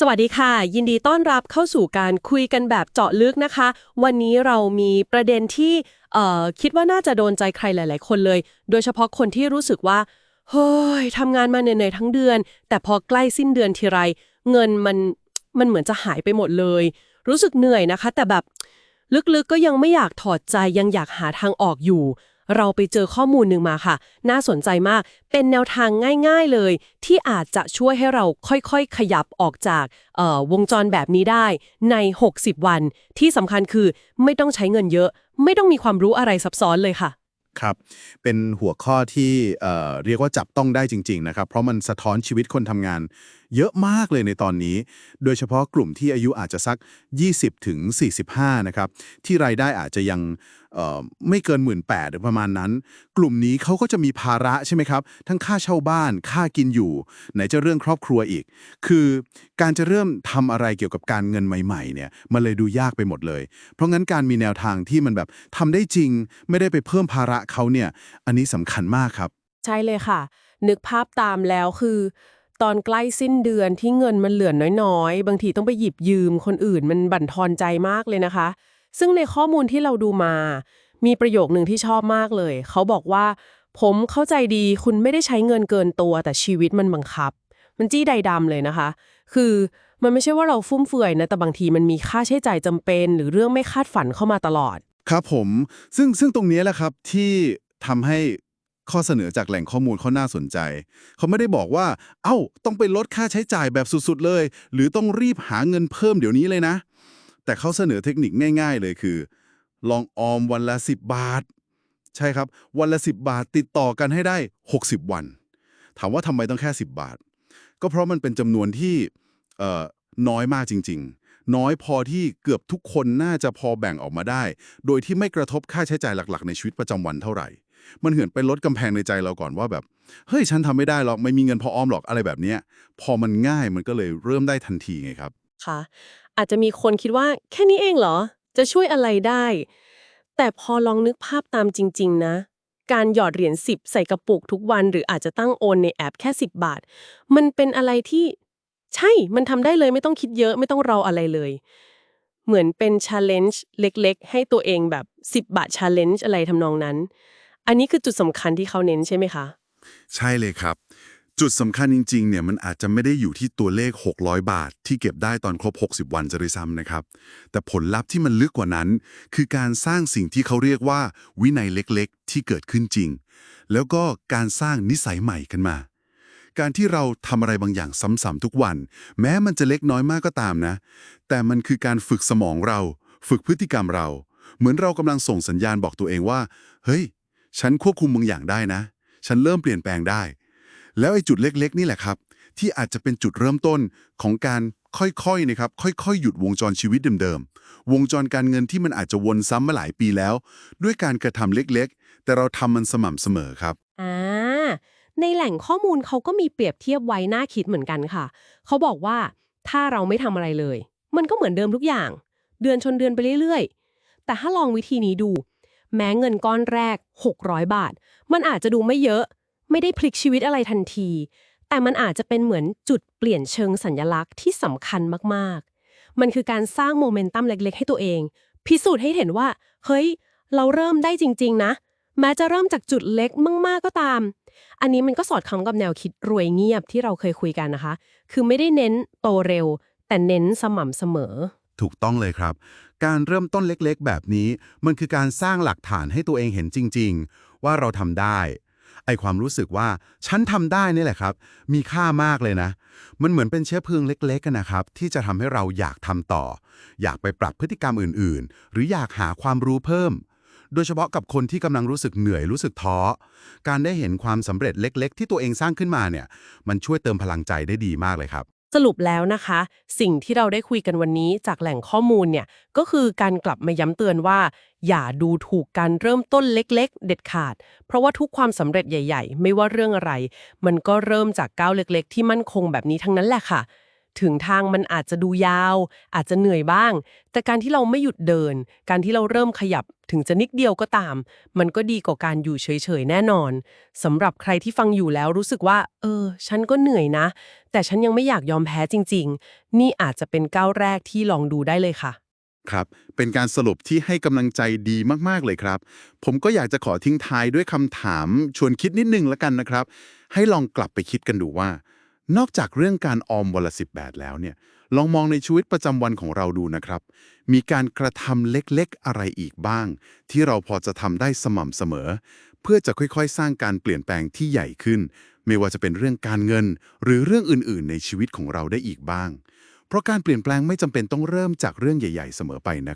สวัสดีค่ะ ยินดีต้อนรับเข้าสู่การคุยกันแบบเจาะลึกนะคะ วันนี้เรามีประเด็นที่คิดว่าน่าจะโดนใจใครหลาย ๆ คนเลย โดยเฉพาะคนที่รู้สึกว่าเฮ้ยทำงานมาเหนื่อยๆทั้งเดือน แต่พอใกล้สิ้นเดือนทีไร เงินมันมันเหมือนจะหายไปหมดเลย รู้สึกเหนื่อยนะคะ แต่แบบลึกๆก็ยังไม่อยากถอดใจยังอยากหาทางออกอยู่ เราไปเจอข้อมูลหนึ่งมาค่ะ น่าสนใจมาก เป็นแนวทางง่าย ๆเลย ที่อาจจะช่วยให้เราค่อยๆ ขยับออกจากวงจรแบบนี้ได้ใน 60 วัน ที่สำคัญคือไม่ต้องใช้เงินเยอะ ไม่ต้องมีความรู้อะไรซับซ้อนเลยค่ะครับ เป็นหัวข้อที่เอ่เรียกว่าจับต้องได้จริง ๆ นะครับ เพราะมันสะท้อนชีวิตคนทำงาน เยอะมากเลยในตอนนี้ โดยเฉพาะกลุ่มที่อายุอาจจะสัก 20ถึง45 นะครับ ที่รายได้อาจจะยัง ไม่เกิน 1 8ื่นหรือประมาณนั้น กลุ่มนี้เขาก็จะมีภาระใช่ไหมครับ ทั้งค่าเช่าบ้านค่ากินอยู่ ไหนจะเรื่องครอบครัวอีก คือการจะเริ่มทำอะไรเกี่ยวกับการเงินใหม่ๆเนี่ยมันเลยดูยากไปหมดเลย เพราะงั้นการมีแนวทางที่มันแบบทำได้จริง ไม่ได้ไปเพิ่มภาระเขาเนี่ยอันนี้สำคัญมากครับ ใช่เลยค่ะ นึกภาพตามแล้วคือ ตอนใกล้สิ้นเดือนที่เงินมันเหลือน้อยๆ บางทีต้องไปหยิบยืมคนอื่นมันบั่นทอนใจมากเลยนะคะ ซึ่งในข้อมูลที่เราดูมา มีประโยคหนึ่งที่ชอบมากเลย เขาบอกว่า ผมเข้าใจดีคุณไม่ได้ใช้เงินเกินตัว แต่ชีวิตมันบังคับ มันจี้ใดดำเลยนะคะ คือมันไม่ใช่ว่าเราฟุ่มเฟือยนะ แต่บางทีมันมีค่าใช้จ่ายจำเป็น หรือเรื่องไม่คาดฝันเข้ามาตลอด ครับผม ซึ่งซึ่งตรงนี้แหละครับที่ทำให้ข้อเสนอจากแหล่งข้อมูลเขาน่าสนใจ เขาไม่ได้บอกว่า เอ้า ต้องไปลดค่าใช้จ่ายแบบสุดๆเลย หรือต้องรีบหาเงินเพิ่มเดี๋ยวนี้เลยนะ แต่เขาเสนอเทคนิคง่ายๆเลยคือ ลองออมวันละ 10 บาท ใช่ครับ วันละ 10 บาทติดต่อกันให้ได้ 60 วัน ถามว่าทำไมต้องแค่ 10 บาท ก็เพราะมันเป็นจำนวนที่น้อยมากจริง ๆ น้อยพอที่เกือบทุกคนน่าจะพอแบ่งออกมาได้ โดยที่ไม่กระทบค่าใช้จ่ายหลักๆ ในชีวิตประจำวันเท่าไหร่ มันเหือนไปลดกำแพงในใจเราก่อนว่าแบบ เฮ้ย ฉันทำไม่ได้หรอก ไม่มีเงินพอออมหรอกอะไรแบบเนี้ยพอมันง่ายมันก็เลยเริ่มได้ทันทีไงครับ คะ อาจจะมีคนคิดว่าแค่นี้เองเหรอ จะช่วยอะไรได้ แต่พอลองนึกภาพตามจริง ๆ นะ การหยอดเหรียญ10 ใส่กระปุกทุกวัน หรืออาจจะตั้งโอนในแอปแค่ 10 บาท มันเป็นอะไรที่ใช่ มันทำได้เลยไม่ต้องคิดเยอะไม่ต้องรออะไรเลย เหมือนเป็น challenge เล็ก ๆ ให้ตัวเองแบบ 10 บาท challenge อะไรทำนองนั้น อันนี้คือจุดสำคัญที่เขาเน้นใช่ไหมคะ ใช่เลยครับ จุดสำคัญจริงๆ เนี่ยมันอาจจะไม่ได้อยู่ที่ตัวเลข 600 บาท ที่เก็บได้ตอนครบ 60 วันจะด้วยซ้ำนะครับ แต่ผลลัพธ์ที่มันลึกกว่านั้น คือการสร้างสิ่งที่เขาเรียกว่า วินัยเล็กๆ ที่เกิดขึ้นจริง แล้วก็การสร้างนิสัยใหม่ขึ้นมา การที่เราทำอะไรบางอย่างซ้ำๆทุกวัน แม้มันจะเล็กน้อยมากก็ตามนะ แต่มันคือการฝึกสมองเรา ฝึกพฤติกรรมเรา เหมือนเรากำลังส่งสัญญาณบอกตัวเองว่า เฮ้ย ฉันควบคุมบางอย่างได้นะ ฉันเริ่มเปลี่ยนแปลงได้ แล้วไอ้จุดเล็กๆ นี่แหละครับ ที่อาจจะเป็นจุดเริ่มต้นของการค่อยๆนะครับค่อยๆ หยุดวงจรชีวิตเดิมๆ วงจรการเงินที่มันอาจจะวนซ้ำมาหลายปีแล้ว ด้วยการกระทำเล็กๆ แต่เราทำมันสม่ำเสมอครับอ่าในแหล่งข้อมูลเขาก็มีเปรียบเทียบไว้น่าคิดเหมือนกันค่ะ เขาบอกว่าถ้าเราไม่ทำอะไรเลย มันก็เหมือนเดิมทุกอย่าง เดือนชนเดือนไปเรื่อยๆ แต่ถ้าลองวิธีนี้ดู แม้เงินก้อนแรก 600 บาท มันอาจจะดูไม่เยอะ ไม่ได้พลิกชีวิตอะไรทันที แต่มันอาจจะเป็นเหมือนจุดเปลี่ยนเชิงสัญลักษณ์ที่สำคัญมากๆ มันคือการสร้างโมเมนตัมเล็ก ๆ ให้ตัวเอง พิสูจน์ให้เห็นว่า เฮ้ย เราเริ่มได้จริง ๆ นะ แม้จะเริ่มจากจุดเล็กมากๆก็ตาม อันนี้มันก็สอดคล้องกับแนวคิดรวยเงียบที่เราเคยคุยกันนะคะ คือไม่ได้เน้นโตเร็ว แต่เน้นสม่ำเสมอถูกต้องเลยครับ การเริ่มต้นเล็กๆ แบบนี้ มันคือการสร้างหลักฐานให้ตัวเองเห็นจริง ๆ ว่าเราทำได้ ไอความรู้สึกว่าฉันทำได้นี่แหละครับ มีค่ามากเลยนะ มันเหมือนเป็นเชื้อเพลิงเล็กๆกันนะครับ ที่จะทำให้เราอยากทำต่อ อยากไปปรับพฤติกรรมอื่นๆ หรืออยากหาความรู้เพิ่ม โดยเฉพาะกับคนที่กำลังรู้สึกเหนื่อยรู้สึกท้อ การได้เห็นความสำเร็จเล็ก ๆ ที่ตัวเองสร้างขึ้นมาเนี่ย มันช่วยเติมพลังใจได้ดีมากเลยครับ สรุปแล้วนะคะ สิ่งที่เราได้คุยกันวันนี้จากแหล่งข้อมูลเนี่ยก็คือการกลับมาย้ำเตือนว่า อย่าดูถูกการเริ่มต้นเล็กๆ เด็ดขาด เพราะว่าทุกความสำเร็จใหญ่ ๆ ไม่ว่าเรื่องอะไร มันก็เริ่มจากก้าวเล็ก ๆ ที่มั่นคงแบบนี้ทั้งนั้นแหละค่ะ ถึงทางมันอาจจะดูยาว อาจจะเหนื่อยบ้าง แต่การที่เราไม่หยุดเดิน การที่เราเริ่มขยับถึงจะนิดเดียวก็ตาม มันก็ดีกว่าการอยู่เฉยๆแน่นอนสำหรับใครที่ฟังอยู่แล้วรู้สึกว่า เออ ฉันก็เหนื่อยนะ แต่ฉันยังไม่อยากยอมแพ้จริง ๆ นี่อาจจะเป็นก้าวแรกที่ลองดูได้เลยค่ะครับเป็นการสรุปที่ให้กำลังใจดีมาก ๆ เลยครับ ผมก็อยากจะขอทิ้งท้ายด้วยคำถามชวนคิดนิดนึงแล้วกันนะครับ ให้ลองกลับไปคิดกันดูว่า นอกจากเรื่องการออมวันละสิบบาทแล้วเนี่ย ลองมองในชีวิตประจำวันของเราดูนะครับ มีการกระทำเล็กๆอะไรอีกบ้าง ที่เราพอจะทำได้สม่ำเสมอ เพื่อจะค่อยๆ สร้างการเปลี่ยนแปลงที่ใหญ่ขึ้น ไม่ว่าจะเป็นเรื่องการเงิน หรือเรื่องอื่นๆ ในชีวิตของเราได้อีกบ้าง เพราะการเปลี่ยนแปลงไม่จำเป็นต้องเริ่มจากเรื่องใหญ่ ๆ เสมอไปนะ